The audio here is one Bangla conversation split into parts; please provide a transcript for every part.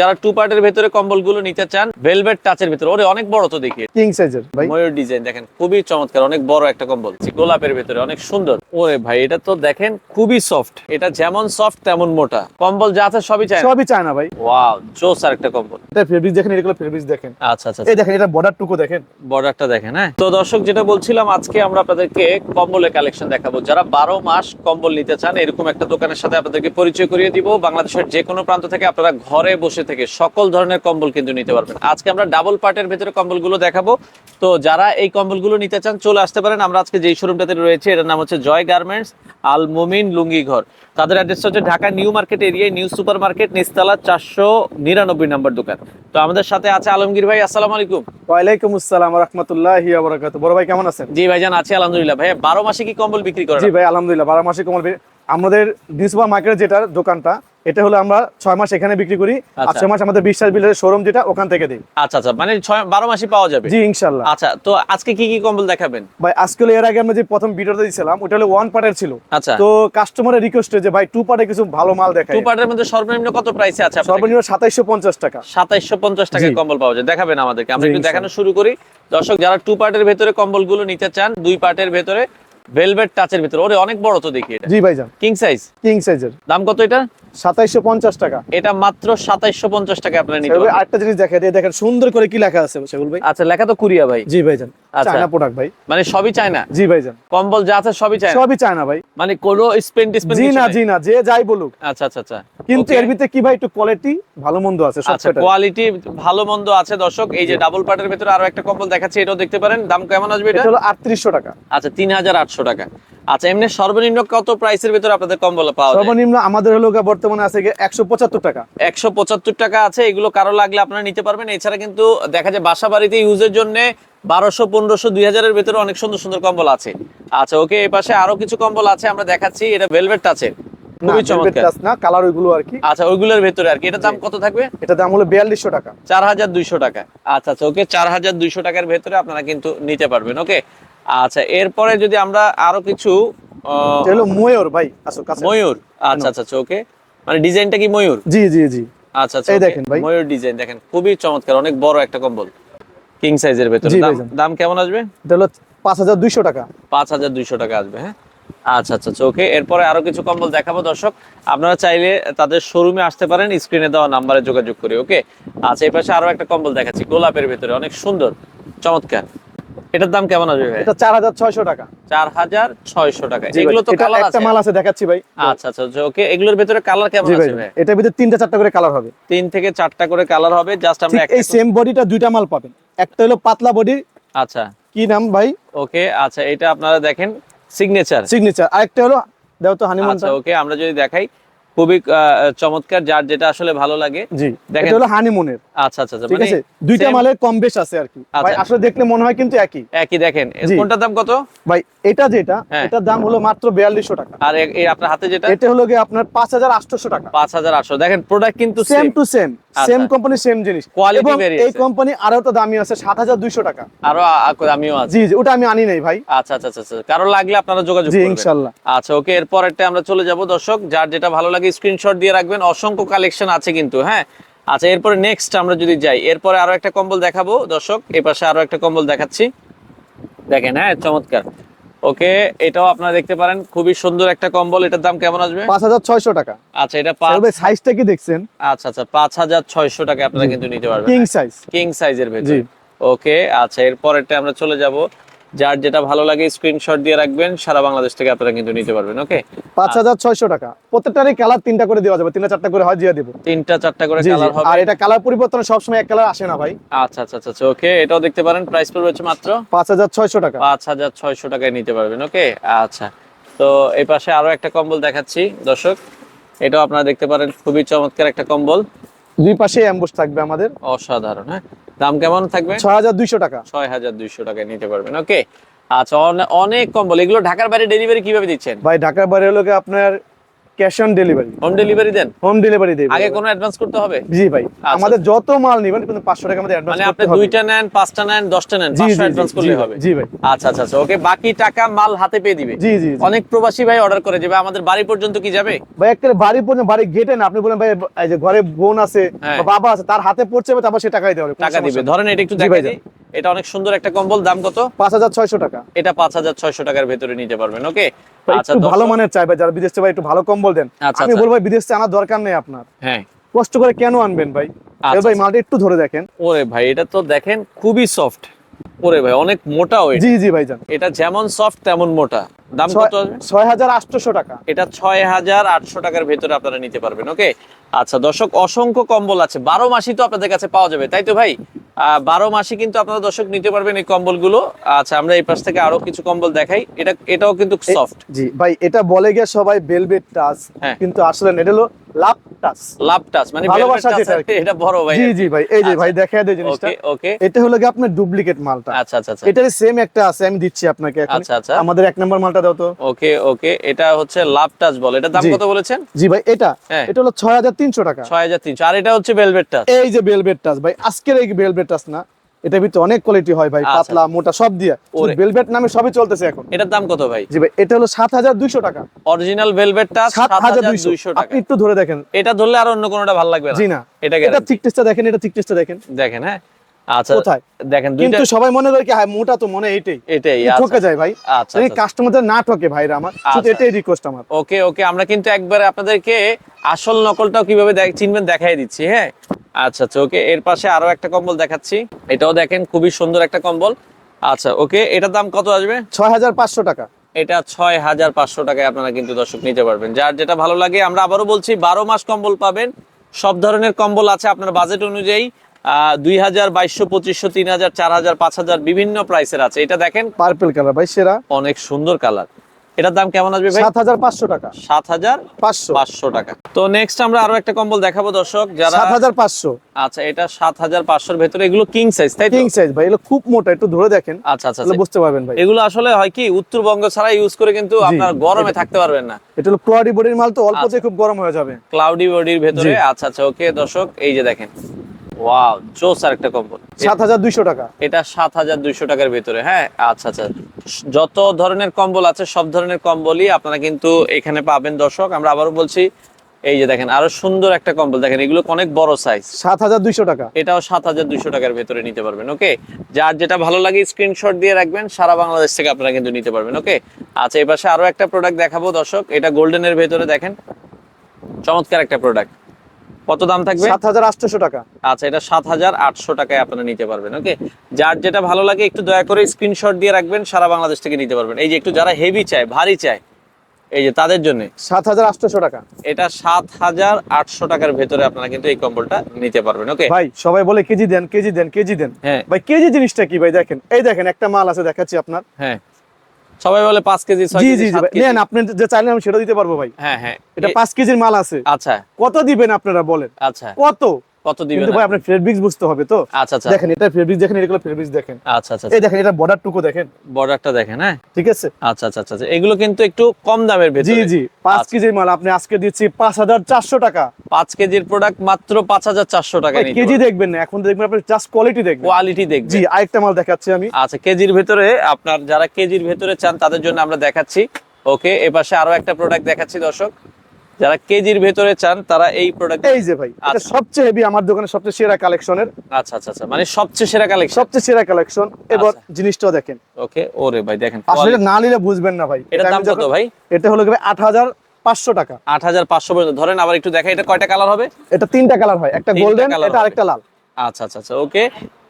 যারা টু পার্টের ভেতরে কম্বলগুলো নিতে চান ভেলভেট টাচের ভিতরে। ওরে অনেক বড় তো দেখি। কিং সাইজের ভাই। ময়ূর ডিজাইন দেখেন খুবই চমৎকার অনেক বড় একটা কম্বল। গোলাপের ভেতরে অনেক সুন্দর। ওরে ভাই এটা তো দেখেন খুবই সফট এটা যেমন সফট তেমন মোটা। কম্বল যা আছে সবই চায় সবই চায় না ভাই। ওয়াও জোস আর একটা কম্বল। এটা ফেব্রিক দেখেন এগুলো ফেব্রিক দেখেন। আচ্ছা আচ্ছা এই দেখেন এটা বর্ডার টুকু দেখেন। বর্ডারটা দেখেন হ্যাঁ? তো দর্শক যেটা বলছিলাম আজকে আমরা আপনাদেরকে কম্বলের কালেকশন দেখাবো। যারা বারো মাস কম্বল নিতে চান এরকম একটা দোকানের সাথে আপনাদেরকে পরিচয় করিয়ে দিব। বাংলাদেশের যে কোনো প্রান্ত থেকে আপনারা ঘরে বসে থেকে সকল ধরনের কম্বল কিন্তু নিতে পারবেন। আজকে আমরা ডাবল পার্টের ভেতরে কম্বলগুলো দেখাবো। তো যারা এই কম্বলগুলো নিতে চান চলে আসতে পারেন। আমরা আজকে যেই শোরুমটাতে রয়েছে এটার নাম হচ্ছে জয় গার্মেন্টস আল মোমিন লুঙ্গি ঘর। তাদের অ্যাড্রেসটা হচ্ছে ঢাকা নিউ মার্কেট এরিয়ায় নিউ সুপার মার্কেট নিস্তালা চারশো নিরানব্বই নম্বর দোকান। তো আমাদের সাথে আছে আলমগীর ভাই আসসালামু আলাইকুম। ওয়ালাইকুম আসসালাম রহমতুল্লাহি বড় ভাই কেমন আছেন? জি ভাইজান আছি আলহামদুলিল্লাহ। ভাই বারো মাসে কি কম্বল বিক্রি করেন? জি ভাই আলহামদুলিল্লাহ বারো মাসে কমল ভাই। আমাদের নিউ সুপার মার্কেটের যেটা দোকানটা এটা হলো আমরা ছয় মাস এখানে বিক্রি করি আর আচ্ছা। ছয় মাস আমাদের বিশ্বাস বিলের শোরুম যেটা ওখান থেকে দিই। আচ্ছা আচ্ছা মানে ছয় বারো মাসে পাওয়া যাবে? জি ইনশাল্লাহ আচ্ছা তো আজকে কি কি কম্বল দেখাবেন? ভাই আজকে এর আগে আমরা যে প্রথম ভিডিওটা দিয়েছিলাম ওটা হলো ওয়ান পার্টের ছিল। আচ্ছা। তো কাস্টমারের রিকোয়েস্টে যে ভাই টু পার্টে কিছু ভালো মাল দেখায় টু পার্টের মধ্যে সর্বনিম্ন কত প্রাইসে আছে সর্বনিম্ন সাতাইশশো পঞ্চাশ টাকা। সাতাইশশো পঞ্চাশ টাকায় জি। কম্বল পাওয়া যায়। দেখাবেন আমাদেরকে। আমরা একটু দেখানো শুরু করি। দর্শক যারা টু পার্টের ভেতরে কম্বলগুলো নিতে চান দুই পার্টের ভেতরে ভেলভেট টাচের ভিতরে। ওরে অনেক বড় তো দেখি এটা। জি ভাইজান। কিং সাইজ কিং সাইজের দাম কত এটা? সাতাইশশো পঞ্চাশ টাকা। এটা মাত্র সাতাইশশো পঞ্চাশ টাকা আপনারা নিতে পারবেন। আরেকটা জিনিস দেখা দিয়ে দেখেন সুন্দর করে কি লেখা আছে সেগুলো ভাই। আচ্ছা লেখা তো কুরিয়া ভাই। জি ভাইজান। আচ্ছা। চায়না প্রোডাক্ট ভাই। মানে সবই চায়না? জি ভাইজান। কম্বল যা আছে সবই চায়না? সবই চায়না ভাই। মানে কোনো স্পেন টিসপেন জি না জি না যে যাই বলুক। আচ্ছা আচ্ছা আচ্ছা। কিন্তু. এর ভিতরে কি ভাই একটু কোয়ালিটি ভালো মন্দ আছে আচ্ছা কোয়ালিটি ভালো মন্দ আছে দর্শক। এই যে ডাবল পার্টের ভিতরে আরও একটা কম্বল দেখাচ্ছি এটাও দেখতে পারেন। দাম কেমন আসবে এটা? হলো আটত্রিশশো টাকা। আচ্ছা তিন হাজার আটশো টাকা। আচ্ছা এমনি সর্বনিম্ন কত প্রাইসের ভিতরে আপনাদের কম্বল পাওয়া যায়? সর্বনিম্ন আমাদের হলো বর্তমানে আছে একশো পঁচাত্তর টাকা। একশো পঁচাত্তর টাকা আছে এগুলো কারও লাগলে আপনারা নিতে পারবেন। এছাড়া কিন্তু দেখা যায় বাসা বাড়িতে ইউজের জন্য বারোশো পনেরোশো দুই হাজারের ভেতরে অনেক সুন্দর সুন্দর কম্বল আছে। আচ্ছা ওকে এই পাশে আরও কিছু কম্বল আছে আমরা দেখাচ্ছি। এটা ভেলভেট আছে খুবই চমৎকার। না কালার ওইগুলো আর কি। আচ্ছা ওইগুলোর ভেতরে আর কি। এটা দাম কত থাকবে? এটা দাম হলো বিয়াল্লিশশো টাকা। চার হাজার দুইশো টাকা। আচ্ছা আচ্ছা ওকে চার হাজার দুইশো টাকার ভেতরে আপনারা কিন্তু নিতে পারবেন ওকে? আচ্ছা এরপরে যদি আমরা আরও কিছু হলো ময়ূর ভাই ময়ূর। আচ্ছা আচ্ছা আচ্ছা ওকে। মানে ডিজাইনটা কি ময়ূর? জি জি জি। আচ্ছা আচ্ছা এই দেখেন ভাই। ময়ূর ডিজাইন দেখেন খুবই চমৎকার অনেক বড় একটা কম্বল। কিং সাইজের ভেতরে। দাম কেমন আসবে? এটা হলো পাঁচ হাজার দুইশো টাকা। পাঁচ হাজার দুইশো টাকা আসবে হ্যাঁ? আচ্ছা আচ্ছা আচ্ছা ওকে এরপরে আরও কিছু কম্বল দেখাবো দর্শক। আপনারা চাইলে তাদের শোরুমে আসতে পারেন স্ক্রিনে দেওয়া নাম্বারে যোগাযোগ করে ওকে আচ্ছা এই পাশে আরও একটা কম্বল দেখাচ্ছি গোলাপের ভেতরে অনেক সুন্দর চমৎকার। এটার দাম কেমন আসবে ভাই? এটা চার হাজার ছয়শো টাকা। চার হাজার ছয়শো টাকা। জি এগুলো তো কালার একটা আছে। মাল আছে দেখাচ্ছি ভাই। আচ্ছা আচ্ছা ওকে এগুলোর ভিতরে কালার কেমন আছে ভাই এটার ভিতরে তিনটা চারটা করে কালার হবে। তিন থেকে চারটা করে কালার হবে জাস্ট আমরা একটা এই সেম বডিটা দুইটা মাল পাবেন। একটা হলো পাতলা বডি আচ্ছা। কি নাম ভাই? ওকে আচ্ছা এটা আপনারা দেখেন সিগনেচার সিগনেচার আরেকটা হলো দেখো তো হানিমুন আচ্ছা ওকে আমরা যদি দেখাই খুবই চমৎকার যার যেটা আসলে ভালো লাগে। জি দেখেন। এটা হলো হানিমুনের আচ্ছা আচ্ছা আচ্ছা ঠিক মানে আছে? দুইটা কম বেশ আছে আর কি। ভাই আচ্ছা। আসলে দেখলে মনে হয় কিন্তু একই। একই দেখেন কোনটার দাম কত? ভাই এটা যেটা হ্যাঁ। এটার দাম হলো মাত্র বিয়াল্লিশশো টাকা। আর এই আপনার হাতে যেটা? এটা হলো গিয়ে আপনার পাঁচ হাজার আটশোশো টাকা। পাঁচ হাজার আটশো। দেখেন প্রোডাক্ট কিন্তু সেম টু সেম আচ্ছা। সেম কোম্পানি সেম জিনিস। এবং variation। এই কোম্পানি আরও তো দামি আছে সাত হাজার দুইশো টাকা। আরও আ- আছে। জি জি ওটা আমি আনি নাই ভাই। আচ্ছা আচ্ছা আচ্ছা আচ্ছা। কারও লাগলে আপনারা যোগাযোগ করবেন। ইনশাল্লাহ। আচ্ছা ওকে এরপর একটা আমরা চলে যাব। দর্শক যার যেটা ভালো লাগে স্ক্রিনশট দিয়ে রাখবেন। অসংখ্য কালেকশন আছে কিন্তু হ্যাঁ? আচ্ছা এরপরে নেক্সট আমরা যদি যাই এরপরে আরও একটা কম্বল দেখাবো। দর্শক এই পাশে আরও একটা কম্বল দেখাচ্ছি। দেখেন হ্যাঁ চমৎকার। ওকে এটাও আপনারা দেখতে পারেন খুবই সুন্দর একটা কম্বল। এটার দাম কেমন আসবে? পাঁচ হাজার ছয়শো টাকা। আচ্ছা এটা সাইজটা কি দেখছেন? আচ্ছা আচ্ছা পাঁচ হাজার ছয়শো টাকা আপনারা কিন্তু নিতে পারবেন। কিং সাইজ কিং সাইজের ভেতর। ওকে আচ্ছা এরপরেরটা আমরা চলে যাব। যার যেটা ভালো লাগে স্ক্রিনশট দিয়ে রাখবেন সারা বাংলাদেশ থেকে আপনারা কিন্তু নিতে পারবেন ওকে পাঁচ হাজার ছয়শো টাকা। প্রত্যেকটারই কালার তিনটা করে দেওয়া যাবে। তিনটা চারটা করে হয় দিয়ে দেবো। তিনটা চারটা করে। কালার হবে। আর এটা কালার পরিবর্তন সবসময় এক কালার আসে না ভাই। আচ্ছা আচ্ছা আচ্ছা আচ্ছা, ওকে এটাও দেখতে পারেন প্রাইস পড়বে হচ্ছে মাত্র পাঁচ হাজার ছয়শো টাকা। পাঁচ হাজার ছয়শো টাকায় নিতে পারবেন ওকে আচ্ছা তো এই পাশে আরও একটা কম্বল দেখাচ্ছি দর্শক। এটাও আপনারা দেখতে পারেন খুবই চমৎকার একটা কম্বল। দুই পাশে অ্যাম্বুশ থাকবে আমাদের। অসাধারণ হ্যাঁ? দাম কেমন থাকবে? ছয় হাজার দুইশো টাকা। ছয় হাজার দুইশো টাকায় নিতে পারবেন ওকে? আচ্ছা অনেক কম বলে এগুলো ঢাকার বাইরে ডেলিভারি কীভাবে দিচ্ছেন? ভাই ঢাকার বাইরে হলো আপনার cash on delivery. Home delivery then? Home delivery আগে কোনো অ্যাডভান্স করতে হবে? জি ভাই আমাদের যত মাল নেবেন কিন্তু পাঁচশো টাকা আমাদের অ্যাডভান্স মানে আপনি দুইটা নেন পাঁচটা নেন দশটা নেন জি পাঁচশো জি অ্যাডভান্স জি, করলে জি হবে। জি ভাই। আচ্ছা আচ্ছা আচ্ছা ওকে বাকি টাকা মাল হাতে পেয়ে দিবে। জি জি। অনেক প্রবাসী ভাই অর্ডার করে যাবে আমাদের বাড়ি পর্যন্ত কি যাবে? ভাই বাড়ি পর্যন্ত বাড়ি গেটে না আপনি বলেন ভাই এই যে ঘরে বোন আছে হ্যাঁ। বাবা আছে তার হাতে পড়ছে তারপর সে টাকাই দেবে টাকা দিবে। ধরেন এটা একটু দেখাই দিই। এটা অনেক সুন্দর একটা কম্বল দাম কত? পাঁচ হাজার ছয়শো টাকা। এটা পাঁচ হাজার ছয়শো টাকার ভেতরে নিতে পারবেন ওকে? আচ্ছা ভালো মানের চাই ভাই যারা বিদেশ থেকে ভাই একটু ভালো কম্বল দেন আচ্ছা, আমি আচ্ছা। বলব বিদেশ থেকে আনার দরকার নেই আপনার। হ্যাঁ। কষ্ট করে কেন আনবেন ভাই? আচ্ছা, ভাই। মালটা একটু ধরে দেখেন। ওরে ভাই এটা তো দেখেন খুবই সফট। ওরে ভাই অনেক মোটাও এটা জি জি ভাই জান এটা যেমন সফট তেমন মোটা। দাম কত আসবে? ছয় হাজার আটশোশো টাকা। এটা ছয় হাজার আটশো টাকার ভেতরে আপনারা নিতে পারবেন ওকে? আচ্ছা দর্শক অসংখ্য কম্বল আছে। বারো মাসই তো আপনাদের কাছে পাওয়া যাবে তাই তো ভাই? বারো মাসে কিন্তু আপনারা দর্শক নিতে পারবেন এই কম্বলগুলো। আচ্ছা আমরা এই পাশ থেকে আরও কিছু কম্বল দেখাই। এটা এটাও কিন্তু সফট জি ভাই এটা বলে গিয়ে সবাই বেলভেট টাচ হ্যাঁ। কিন্তু আসলে এটা হলো লাভ টাচ মানে ভালোবাসা যেটা এটা বড় ভাই জি জি ভাই এই যে ভাই দেখা দেয় জিনিসটা। ওকে ওকে। এটা হলো গিয়ে আপনার ডুপ্লিকেট মালটা। আচ্ছা আচ্ছা আচ্ছা। এটারই সেম একটা আছে আমি দিচ্ছি আপনাকে এখন। আচ্ছা, আচ্ছা। আমাদের এক নম্বর মালটা দাও তো। ওকে ওকে এটা হচ্ছে লাভ টাচ বল। এটা দাম। কত বলেছেন? জি ভাই এটা। হ্যাঁ। এটা হলো ছয় হাজার তিনশো টাকা। ছয় হাজার তিনশো। আর এটা হচ্ছে ভেলভেট টাচ এই যে বেলভেট টাচ ভাই আজকের এই বেলভেট টাচ না। এটা ভিতরে অনেক কোয়ালিটি হয় ভাই আচ্ছা। পাতলা মোটা সব দিয়ে। ওরে। বেলভেট নামে সবই চলতেছে এখন। এটার দাম কত ভাই? জি ভাই এটা হলো সাত হাজার দুইশো টাকা। অরিজিনাল ভেলভেট দুইশো। দুইশো টাকা। আপনি একটু ধরে দেখেন। এটা ধরলে আর অন্য কোনোটা ভালো লাগবে না। জি না। এটা এটা। থিকনেসটা দেখেন এটা থিকনেসটা দেখেন। দেখেন হ্যাঁ? আচ্ছা কোথায়? দেখেন কিন্তু সবাই মনে করে কি হ্যাঁ মোটা তো মনে এইটাই এটাই। ঠকে যায় ভাই। আচ্ছা এই আচ্ছা। কাস্টমারদের না ঠকে ভাইরা আমার। শুধু। এটাই রিকোয়েস্ট আমার। ওকে ওকে আমরা কিন্তু একবারে আপনাদেরকে আসল নকলটাও কীভাবে চিনবেন দেখাই দিচ্ছি হ্যাঁ? আচ্ছা আচ্ছা ওকে এর পাশে আরও একটা কম্বল দেখাচ্ছি। এটাও দেখেন খুবই সুন্দর একটা কম্বল। আচ্ছা ওকে এটার দাম কত আসবে? ছয় হাজার পাঁচশো টাকা। এটা ছয় হাজার পাঁচশো টাকায় আপনারা কিন্তু দর্শক নিতে পারবেন। যার যেটা ভালো লাগে আমরা আবারও বলছি বারো মাস কম্বল পাবেন। সব ধরনের কম্বল আছে আপনার বাজেট অনুযায়ী। দুই হাজার বাইশশো পঁচিশশো তিন হাজার চার হাজার পাঁচ হাজার বিভিন্ন প্রাইসের আছে। এটা দেখেন পার্পল কালার ভাই সেরা। অনেক সুন্দর কালার এটার দাম কেমন আসবে ভাই? সাত হাজার পাঁচশো টাকা। সাত হাজার পাঁচশো। পাঁচশো। টাকা তো নেক্সট আমরা আরও একটা কম্বল দেখাবো দর্শক যারা সাত হাজার পাঁচশো। আচ্ছা এটা সাত হাজার পাঁচশোর ভেতরে এগুলো কিং সাইজ তাই তো? কিং সাইজ ভাই এগুলো খুব মোটা একটু ধরে দেখেন। আচ্ছা আচ্ছা আচ্ছা। বুঝতে পারবেন ভাই। এগুলো আসলে হয় কি উত্তরবঙ্গ ছাড়া ইউজ করে কিন্তু আপনার গরমে থাকতে পারবেন না। এটা হলো ক্লোয়ারি বডির মাল তো আচ্ছা। অল্পতে খুব গরম হয়ে যাবে। ক্লাউডি বডির ভেতরে। আচ্ছা আচ্ছা ওকে দর্শক এই যে দেখেন। ওয়াও জোস আর একটা কম্বল সাত হাজার দুইশো টাকা। এটা সাত হাজার দুইশো টাকার ভেতরে হ্যাঁ? আচ্ছা আচ্ছা। যত ধরনের কম্বল আছে সব ধরনের কম্বলই আপনারা কিন্তু এখানে পাবেন দর্শক। আমরা আবারও বলছি এই যে দেখেন আরও সুন্দর একটা কম্বল দেখেন এগুলো অনেক বড় সাইজ সাত হাজার দুইশো টাকা। এটাও সাত হাজার দুইশো টাকার ভেতরে নিতে পারবেন ওকে? যার যেটা ভালো লাগে স্ক্রিনশট দিয়ে রাখবেন সারা বাংলাদেশ থেকে আপনারা কিন্তু নিতে পারবেন ওকে? আচ্ছা এই পাশে আরও একটা প্রোডাক্ট দেখাবো দর্শক। এটা গোল্ডেনের ভেতরে দেখেন। চমৎকার একটা প্রোডাক্ট কত দাম থাকবে? সাত হাজার আটশোশো টাকা। আচ্ছা এটা সাত হাজার আটশো টাকায় আপনারা নিতে পারবেন ওকে? যার যেটা ভালো লাগে একটু দয়া করে স্ক্রিনশট দিয়ে রাখবেন সারা বাংলাদেশ থেকে নিতে পারবেন। এই যে একটু যারা হেভি চায় ভারী চায় এই যে তাদের জন্য। সাত হাজার আটশোশো টাকা। এটা সাত হাজার আটশো টাকার ভেতরে আপনারা কিন্তু এই কম্বলটা নিতে পারবেন ওকে? ভাই সবাই বলে কেজি দেন কেজি দেন কেজি দেন। হ্যাঁ। ভাই কেজি জিনিসটা কি ভাই? দেখেন এই দেখেন একটা মাল আছে দেখাচ্ছি আপনার। হ্যাঁ। সবাই বলে পাঁচ কেজি ছয় জি কেজি জি। নেন আপনি যে চাইলেন আমি সেটা দিতে পারব ভাই। হ্যাঁ হ্যাঁ। এটা পাঁচ কেজির মাল আছে। আচ্ছা। কত দিবেন আপনারা বলেন? আচ্ছা। কত? কত দিবেন কিন্তু ভাই আপনার ফেব্রিক্স বুঝতে হবে তো। আচ্ছা আচ্ছা। দেখেন এটা ফেব্রিক্স দেখেন এগুলো ফেব্রিক্স দেখেন। আচ্ছা আচ্ছা এই দেখেন এটা বর্ডার টুকু দেখেন। বর্ডারটা দেখেন হ্যাঁ? ঠিক আছে? আচ্ছা আচ্ছা আচ্ছা আচ্ছা। এগুলো কিন্তু একটু কম দামের ভেতরে। জি। পাঁচ আচ্ছা। কেজির মাল আপনি আজকে দিচ্ছি পাঁচ হাজার চারশো টাকা। পাঁচ কেজির প্রোডাক্ট মাত্র পাঁচ হাজার চারশো টাকা ভাই, কেজি দেখবেন না এখন দেখবেন আপনি জাস্ট কোয়ালিটি দেখবেন। কোয়ালিটি দেখবে জি আরেকটা মাল দেখাচ্ছি আমি। আচ্ছা কেজির ভেতরে আপনার যারা কেজির ভেতরে চান তাদের জন্য আমরা দেখাচ্ছি। ওকে এপাশে আরও একটা প্রোডাক্ট দেখাচ্ছি দর্শক। যারা কেজির ভেতরে চান তারা এই প্রোডাক্ট এই যে ভাই এটা আচ্ছা। সবচেয়ে হেভি আমার দোকানে সবচেয়ে সেরা কালেকশনের আচ্ছা আচ্ছা আচ্ছা মানে সবচেয়ে সেরা কালেকশন সবচেয়ে সেরা কালেকশন এবার আচ্ছা। জিনিসটাও দেখেন। ওকে ওরে ভাই দেখেন আসলে না নিলে বুঝবেন না ভাই। এটা দাম কত ভাই? এটা হলো গিয়ে আট হাজার পাঁচশো টাকা। আট হাজার পাঁচশো পর্যন্ত। ধরেন আবার একটু দেখা এটা কয়টা কালার হবে? এটা তিনটা কালার হয়। একটা গোল্ডেন এটা আরেকটা লাল। আচ্ছা আচ্ছা আচ্ছা ওকে।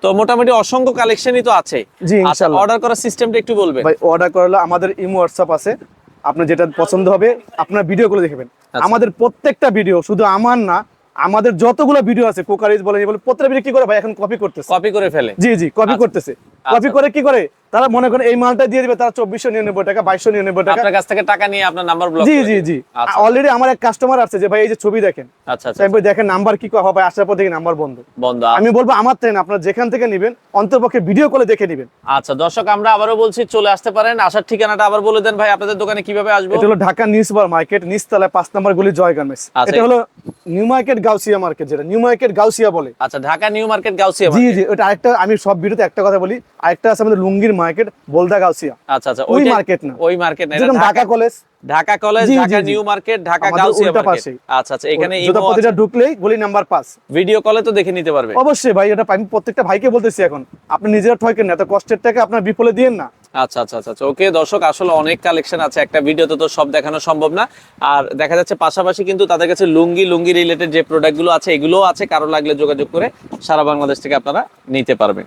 তো মোটামুটি অসংখ্য কালেকশনই তো আছে। জি, আচ্ছা ইনশাল্লাহ। অর্ডার করার সিস্টেমটা একটু বলবেন। ভাই অর্ডার করলে আমাদের ইমো হোয়াটসঅ্যাপ আছে। আপনার যেটা পছন্দ হবে আপনার ভিডিও গুলো দেখবেন। আচ্ছা। আমাদের প্রত্যেকটা ভিডিও শুধু আমার না আমাদের যতগুলো ভিডিও আছে কোকারিজ বলে বলে প্রত্যেকটা ভিডিও কি করে ভাই এখন কপি করতেছে? কপি করে ফেলে। জি জি কপি আচ্ছা। করতেছে। কপি করে কি করে? তারা মনে করেন এই মালটা দিয়ে দিবে তারা চব্বিশশো নিরানব্বই টাকা বাইশশো নিরানব্বই টাকা। আপনার কাছ থেকে টাকা নিয়ে আপনার নাম্বার ব্লক জি জি জি। আচ্ছা। অলরেডি আমার এক কাস্টমার আছে যে ভাই এই যে ছবি দেখেন আচ্ছা আচ্ছা। দেখেন নাম্বার কি হবে আসার পর থেকে নাম্বার বন্ধ। বন্ধ। আমি বলব আমার ট্রেন আপনার যেখান থেকে নেবেন অন্তর্পক্ষে ভিডিও কলে দেখে নেবেন। আচ্ছা দর্শক আমরা আবারও বলছি চলে আসতে পারেন। আসার ঠিকানাটা আবার বলে দেন ভাই আপনাদের দোকানে কীভাবে আসব? এটা হলো ঢাকা নিউ সুপার মার্কেট নিচতলায় পাঁচ নম্বর গলি জয় গার্মেন্টস আচ্ছা। এটা হলো নিউ মার্কেট গাউসিয়া মার্কেট যেটা নিউ মার্কেট গাউসিয়া বলে। আচ্ছা ঢাকা নিউ মার্কেট গাউসিয়া জি জি ওটা আরেকটা আমি সব ভিডিওতে একটা কথা বলি আরেকটা আছে আমাদের লুঙ্গির মার্কেট বলদা গাউসিয়া। আচ্ছা আচ্ছা ওই মার্কেট না। ওই মার্কেট না এটা যেরকম Dhaka College Dhaka College Dhaka New Market Dhaka Gausia market আচ্ছা আচ্ছা এখানে ইমো প্রতিটা ঢুকলেই গলি নাম্বার পাঁচ ভিডিও কলে তো দেখে নিতে পারবে। অবশ্যই ভাই এটা আমি প্রত্যেকটা ভাইকে বলতেছি এখন। আপনি নিজেরা ঠকেন না এত কষ্টের টাকা আপনার বিফলে দিয়েন না। আচ্ছা আচ্ছা আচ্ছা আচ্ছা ওকে দর্শক আসলে অনেক কালেকশন আছে। একটা ভিডিওতে তো সব দেখানো সম্ভব না। আর দেখা যাচ্ছে পাশাপাশি কিন্তু তাদের কাছে লুঙ্গি লুঙ্গি রিলেটেড যে প্রোডাক্টগুলো আছে এগুলোও আছে। কারও লাগলে যোগাযোগ করে সারা বাংলাদেশ থেকে আপনারা নিতে পারবেন।